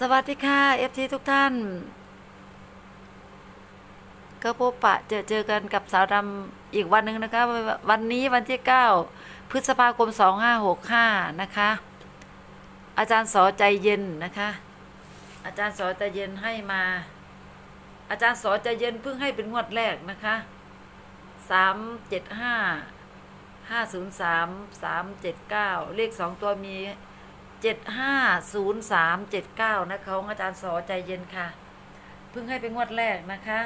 สวัสดีค่ะเอฟทีทุกท่าน ก็พบปะเจอเจอกันกับสาวดำอีกวันหนึ่งนะคะ วันนี้วันที่ 9 พฤษภาคม 2565 นะคะ อาจารย์สอใจเย็นนะคะ อาจารย์สอใจเย็นให้มา อาจารย์สอใจเย็นเพิ่งให้เป็นงวดแรกนะคะ 375 503 379 เลขสองตัวมี เจ็ดห้าศูนย์สามเจ็ดเก้านะคะของอาจารย์สอใจเย็นค่ะ เพิ่งให้เป็นงวดแรกนะคะ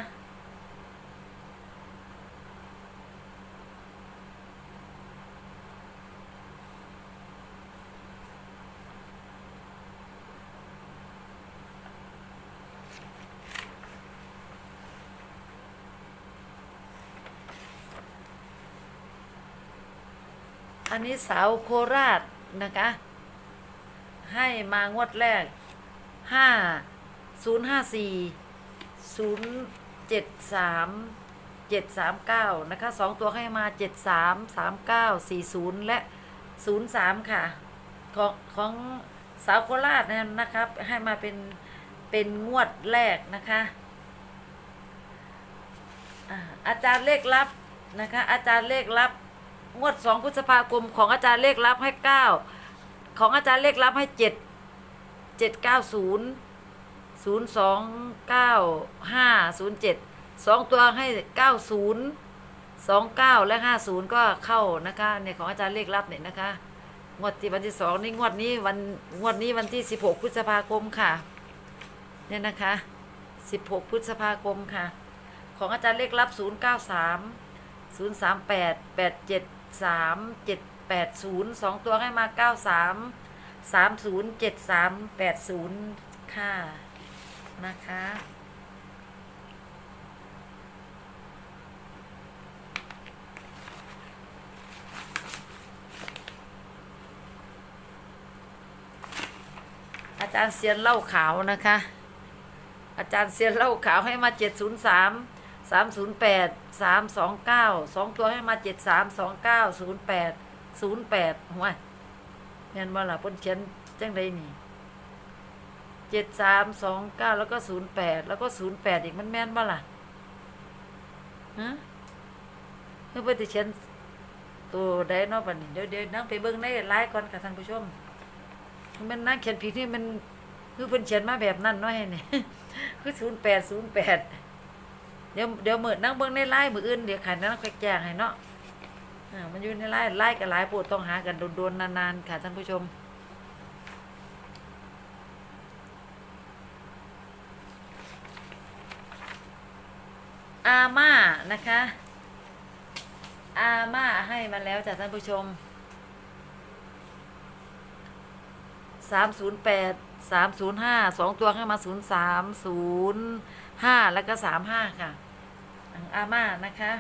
อันนี้สาวโคราชนะคะ ให้มางวดแรกห้าศูนย์ห้าสี่ศูนย์เจ็ดสามเจ็ดสามเก้านะคะสองตัวให้มาเจ็ดสามสามเก้าสี่ศูนย์และศูนย์สามค่ะ ของของสาวโคราชนี่ยนะครับ ให้มาเป็นเป็นงวดแรกนะคะอาอาจารย์เลขลับนะคะ อาจารย์เลขลับ งวดสองพฤษภาคมของอาจารย์เลขลับให้เก้า ของอาจารย์เลขลับให้เจ็ดเจ็ดเก้าศูนย์ศูนย์สองเก้าห้าศูนย์เจ็ดสองตัวให้เก้าศูนย์สองเก้าและห้าศูนย์ก็เข้านะคะเนี่ยของอาจารย์เลขลับเนี่ยนะคะ งวดที่วันที่สองนี่งวดนี้วันงวดนี้วันที่สิบหกพฤษภาคมค่ะ เนี่ยนะคะสิบหกพฤษภาคมค่ะ ของอาจารย์เลขลับศูนย์เก้าสามศูนย์สามแปดแปดเจ็ดสามเจ็ด แปดศูนย์สองตัวให้มาเก้าสามสามศูนย์เจ็ดสามแปดศูนย์ค่ะนะคะอาจารย์เซียนเหล่าขาวนะคะ อาจารย์เซียนเหล่าขาวให้มาเจ็ดศูนย์สามสามศูนย์แปดสามสองเก้าสองตัวให้มาเจ็ดสามสองเก้าศูนย์แปด ศูนย์แปดหัวแม่นบ่ล่ะเพิ่นเขียนจังใดนี่เจ็ดสามสองเก้าแล้วก็ศูนย์แปดแล้วก็ศูนย์แปดอีกมันแม่นบ่ล่ะฮะเพื่อเพิ่นเขียนตัวใดนาะบัดนี้เดี๋ยวเดี๋ยวนั่งไปเบิ่งในไลฟ์ก่อนค่ะท่านผู้ชมมันนั่งเขียนผิดนี่มันคือเพิ่นเขียนมาแบบนั้นนาะให้นี่คือศูนย์แปดศูนย์แปดเดี๋ยวเดี๋ยวเมือนั่งเบิ่งในไลน์มืออื่นเดี๋ยวขันนั่งค่อยแจ้งให้เนาะ อ่ามันอยู่ในไลน์ไลน์กับไลน์ปวดต้องหากันโดนๆนานๆค่ะท่านผู้ชม อาม่านะคะ อาม่าให้มาแล้วจ้ะท่านผู้ชมสามศูนย์แปดสามศูนย์ห้าสองตัวให้มาศูนย์สามศูนย์ห้าแล้วก็สามห้าค่ะอังอาม่านะคะ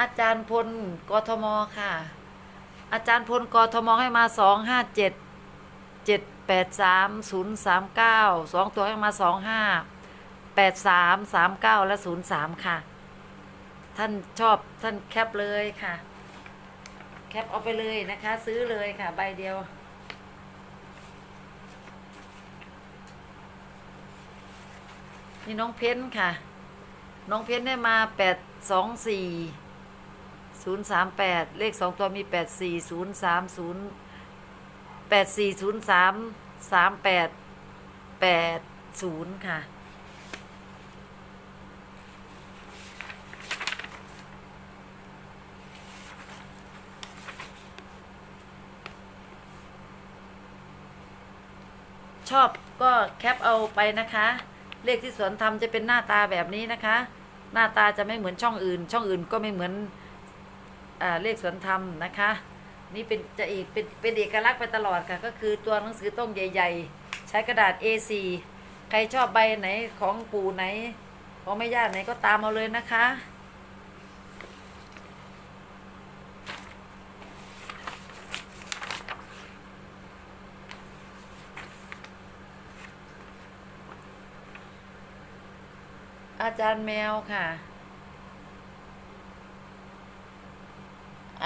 อาจารย์พลกทมค่ะ อาจารย์พลกทมให้มาสองห้าเจ็ดเจ็ดแปดสามศูนย์สามเก้าสองตัวให้มาสองห้าแปดสามสามเก้าและศูนย์สามค่ะ ท่านชอบท่านแคปเลยค่ะ แคปเอาไปเลยนะคะ ซื้อเลยค่ะ ใบเดียวนี่น้องเพ้นค่ะ น้องเพ้นได้มาแปดสองสี่ ศูนย์สามแปดเลขสองตัวมีแปดสี่ศูนย์สามศูนย์แปดสี่ศูนย์สามสามแปดแปดศูนย์ค่ะ ชอบก็แคปเอาไปนะคะ เลขที่สวนทำจะเป็นหน้าตาแบบนี้นะคะ หน้าตาจะไม่เหมือนช่องอื่น ช่องอื่นก็ไม่เหมือน เลขสวนธรรมนะคะ นี่เป็นจะอีกเป็นเป็นเอกลักษณ์ไปตลอดค่ะ ก็คือตัวหนังสือต้องใหญ่ ๆ ใช้กระดาษ A4 ใครชอบใบไหนของปู่ไหน ของแม่ย่าไหนก็ตามเอาเลยนะคะอาจารย์แมวค่ะ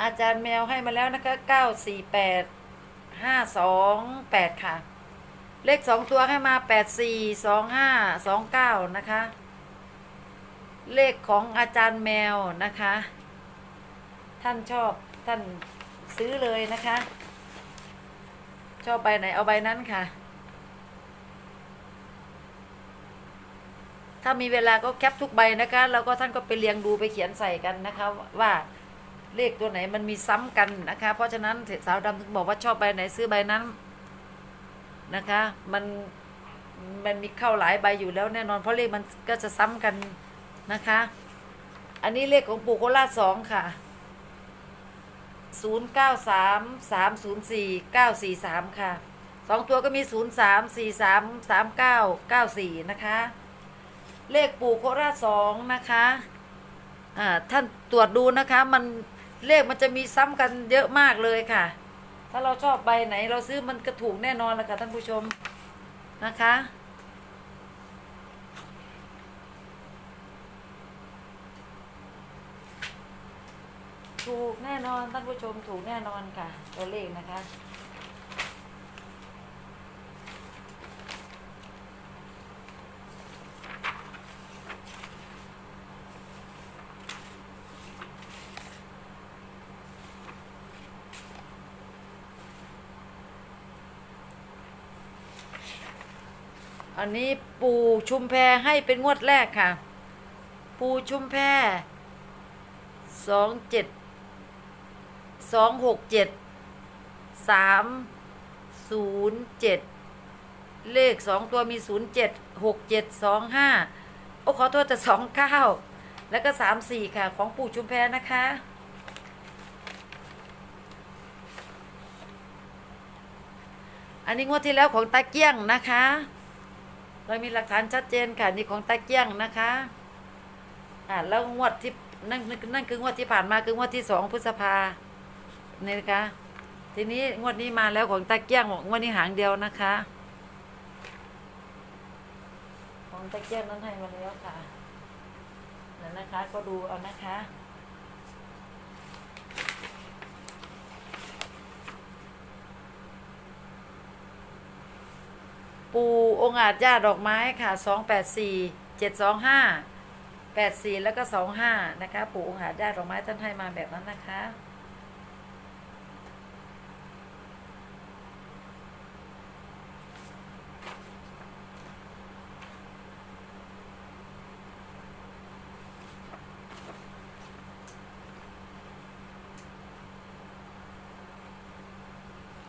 อาจารย์แมวให้มาแล้วนะคะเก้าสี่แปดห้าสองแปดค่ะ เลขสองตัวให้มาแปดสี่สองห้าสองเก้านะคะ เลขของอาจารย์แมวนะคะ ท่านชอบท่านซื้อเลยนะคะ ชอบใบไหนเอาใบนั้นค่ะ ถ้ามีเวลาก็แคปทุกใบนะคะ แล้วก็ท่านก็ไปเรียงดูไปเขียนใส่กันนะคะว่า เลขตัวไหนมันมีซ้ำกันนะคะ เพราะฉะนั้นสาวดำถึงบอกว่าชอบใบไหนซื้อใบนั้นนะคะ มันมันมีเข้าหลายใบอยู่แล้วแน่นอนเพราะเลขมันก็จะซ้ำกันนะคะ อันนี้เลขของปู่โคราชสองค่ะศูนย์เก้าสามสามศูนย์สี่เก้าสี่สามค่ะสองตัวก็มีศูนย์สามสี่สามสามเก้าเก้าสี่นะคะ เลขปู่โคราชสองนะคะอ่าท่านตรวจดูนะคะมัน เลขมันจะมีซ้ำกันเยอะมากเลยค่ะ ถ้าเราชอบใบไหน เราซื้อมันก็ถูกแน่นอนละค่ะท่านผู้ชมนะคะ ถูกแน่นอนท่านผู้ชมถูกแน่นอนค่ะ ตัวเลขนะคะ อันนี้ปูชุมแพให้เป็นงวดแรกค่ะ ปูชุมแพสองเจ็ดสองหกเจ็ดสามศูนย์เจ็ดเลขสองตัวมีศูนย์เจ็ดหกเจ็ดสองห้าโอ้ขอโทษแต่สองเก้าแล้วก็สามสี่ค่ะ ของปู่ชุมแพนะคะอันนี้งวดที่แล้วของตาเกี้ยงนะคะ เรามีหลักฐานชัดเจนค่ะนี่ของตาเกี้ยงนะคะอ่าแล้วงวดที่นั่นนั่นคืองวดที่ผ่านมาคืองวดที่สองพฤษภาเนี่ยนะคะทีนี้งวดนี้มาแล้วของตาเกี้ยงงวดนี้หางเดียวนะคะ ของตาเกี้ยงนั้นให้มาแล้วค่ะนั่นนะคะก็ดูเอานะคะ ปู องอาจญาดอกไม้ค่ะสองแปดสี่เจ็ดสองห้าแปดสี่แล้วก็สองห้านะคะ ปูองอาจญาดอกไม้ท่านให้มาแบบนั้นนะคะ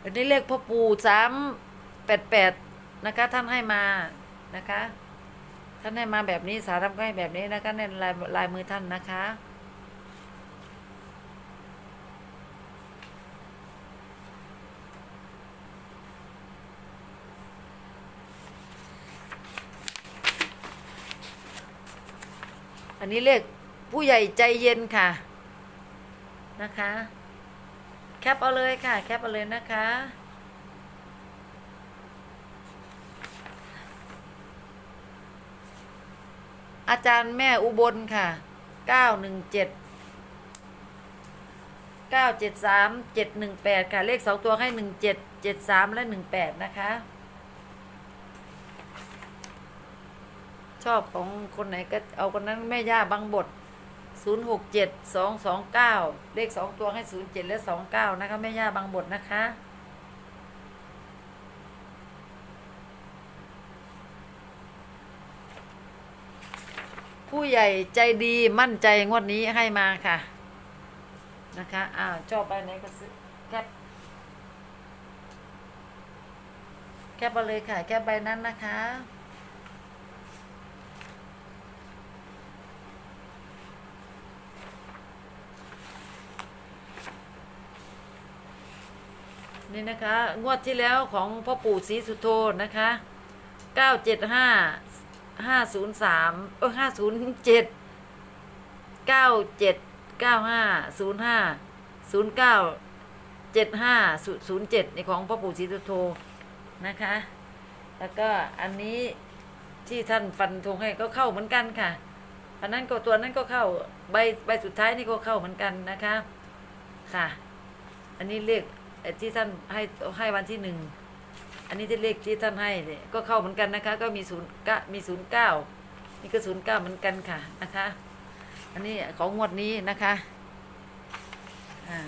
อันนี้เลขพ่อปู่สามแปดแปด นะคะ ท่านให้มานะคะ ท่านให้มาแบบนี้สาธรรมก็ให้แบบนี้นะคะในลายลายมือท่านนะคะอันนี้เลขผู้ใหญ่ใจเย็นค่ะนะคะ แคปเอาเลยค่ะ แคปเอาเลยนะคะ อาจารย์แม่อุบลค่ะเก้าหนึ่งเจ็ดเก้าเจ็ดสามเจ็ดหนึ่งแปดค่ะ เลขสองตัวให้หนึ่งเจ็ดเจ็ดสามและหนึ่งแปดนะคะ ชอบของคนไหนก็เอาคนนั้นแม่ย่าบางบทศูนย์หกเจ็ดสองสองเลขสองตัวให้ศูนย์เจ็ดและสองเก้านะคะ แม่ย่าบางบทนะคะ ผู้ใหญ่ใจดีมั่นใจงวดนี้ให้มาค่ะ นะคะอ้าวชอบไปไหนก็ซื้อแคปแคปมาเลยค่ะ แคปใบนั้นนะคะนี่นะคะ งวดที่แล้วของพ่อปู่ศรีสุโธนะคะเก้าเจ็ด ห้าศูนย์สามเออห้าศูนย์เจ็ดเก้าเจ็ดเก้าห้าศูนย์ห้าศูนย์เก้าเจ็ดห้าศูนย์เจ็ดในของพ่อปู่ศรีสุโธนะคะ แล้วก็อันนี้ที่ท่านฟันธงให้ก็เข้าเหมือนกันค่ะอันนั้นก็ตัวนั้นก็เข้าใบใบสุดท้ายนี่ก็เข้าเหมือนกันนะคะ ค่ะ อันนี้เลขเอ่อที่ท่านให้ให้วันที่หนึ่ง อันนี้ที่เลขที่ท่านให้เนี่ยก็เข้าเหมือนกันนะคะ ก็มีศูนย์กมีศูนย์เก้านี่ก็ศูนย์เก้าเหมือนกันค่ะนะคะ อันนี้ของงวดนี้นะคะอ่า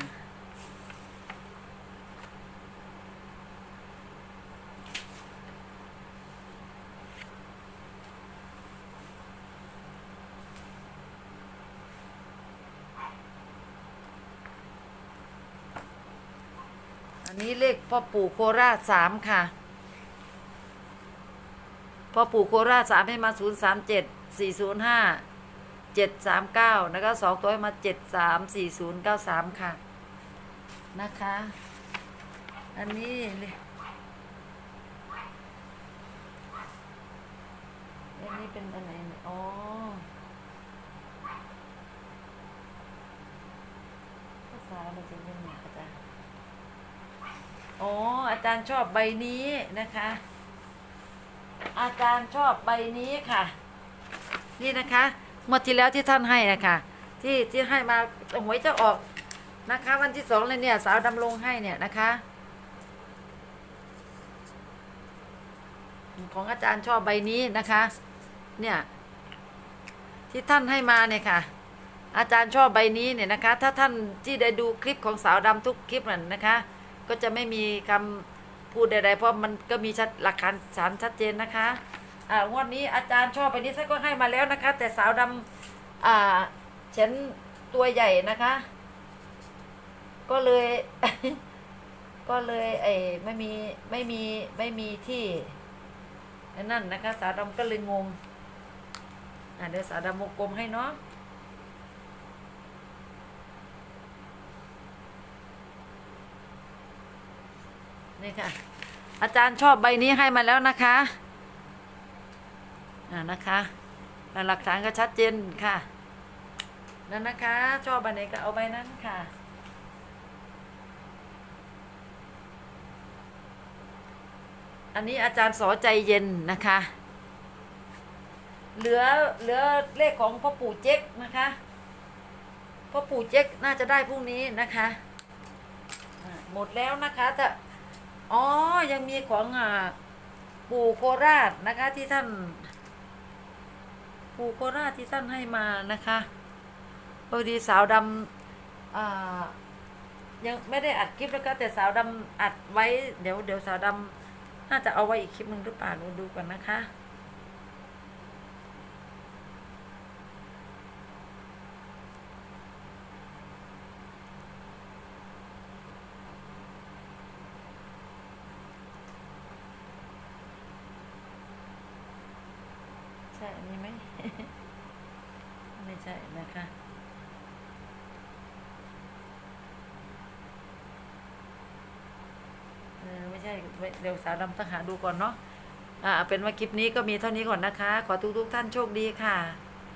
นนี้เลขพ่อปู่โคราชสามค่ะ พ่อปู่โคราชสามให้มาศูนย์สามเจ็ดสี่ศูนย์ห้าเจ็ดสามเก้านะคะสองตัวให้มาเจ็ดสามสี่ศูนย์เก้าสามค่ะ นะคะ อันนี้เลอันนี้เป็นอะไรเนี่ยอ๋อภาษาอะไรจะเป็นเนี่าจาร อ๋ออาจารย์ชอบใบนี้นะคะ อาจารย์ชอบใบนี้ค่ะ นี่นะคะงวดที่แล้วที่ท่านให้นะคะที่ที่ให้มาหวยจะออกนะคะ วันที่สองเลยเนี่ยสาวดำลงให้เนี่ยนะคะของอาจารย์ชอบใบนี้นะคะ เนี่ยที่ท่านให้มาเนี่ยค่ะ อาจารย์ชอบใบนี้เนี่ยนะคะ ถ้าท่านที่ได้ดูคลิปของสาวดำทุกคลิปนั่นนะคะ ก็จะไม่มีคำพูดใดๆเพราะมันก็มีชัดหลักฐานสารชัดเจนนะคะอ่างวดนี้อาจารย์ชอบใบนี้ท่านก็ให้มาแล้วนะคะ แต่สาวดำอ่าเฉันตัวใหญ่นะคะ ก็เลย ก็เลยไอ้ไม่มีไม่มีไม่มีที่นั่นนะคะ สาวดำก็เลยงงอ่าเดี๋ยวสาวดำวงกลมให้เนาะ นี่ค่ะ อาจารย์ชอบใบนี้ให้มาแล้วนะคะอ่านะคะหลักฐานก็ชัดเจนค่ะนั่นนะคะ ชอบใบไหนก็เอาใบนั้นค่ะอันนี้อาจารย์สอใจเย็นนะคะ เหลือเหลือเลขของพ่อปู่เจ๊กนะคะ พ่อปู่เจ๊กน่าจะได้พรุ่งนี้นะคะ หมดแล้วนะคะแต่ อ๋อ ยังมีของอ่าปู่โคราชนะคะ ที่ท่าน ปู่โคราชที่ท่านให้มานะคะพอดีสาวดำอ่ายังไม่ได้อัดคลิปแล้วก็แต่สาวดำอัดไว้ เดี๋ยวเดี๋ยวสาวดำน่าจะเอาไว้อีกคลิปหนึ่งหรือเปล่าดูดูก่อนนะคะ ช่อันนี้ไหม ไม่ใช่นะคะเออไม่ใช่เดี๋ยวสาวดำต้องหาดูก่อนเนาะอ่าเป็นว่าคลิปนี้ก็มีเท่านี้ก่อนนะคะ ขอทุกทุกๆท่านโชคดีค่ะ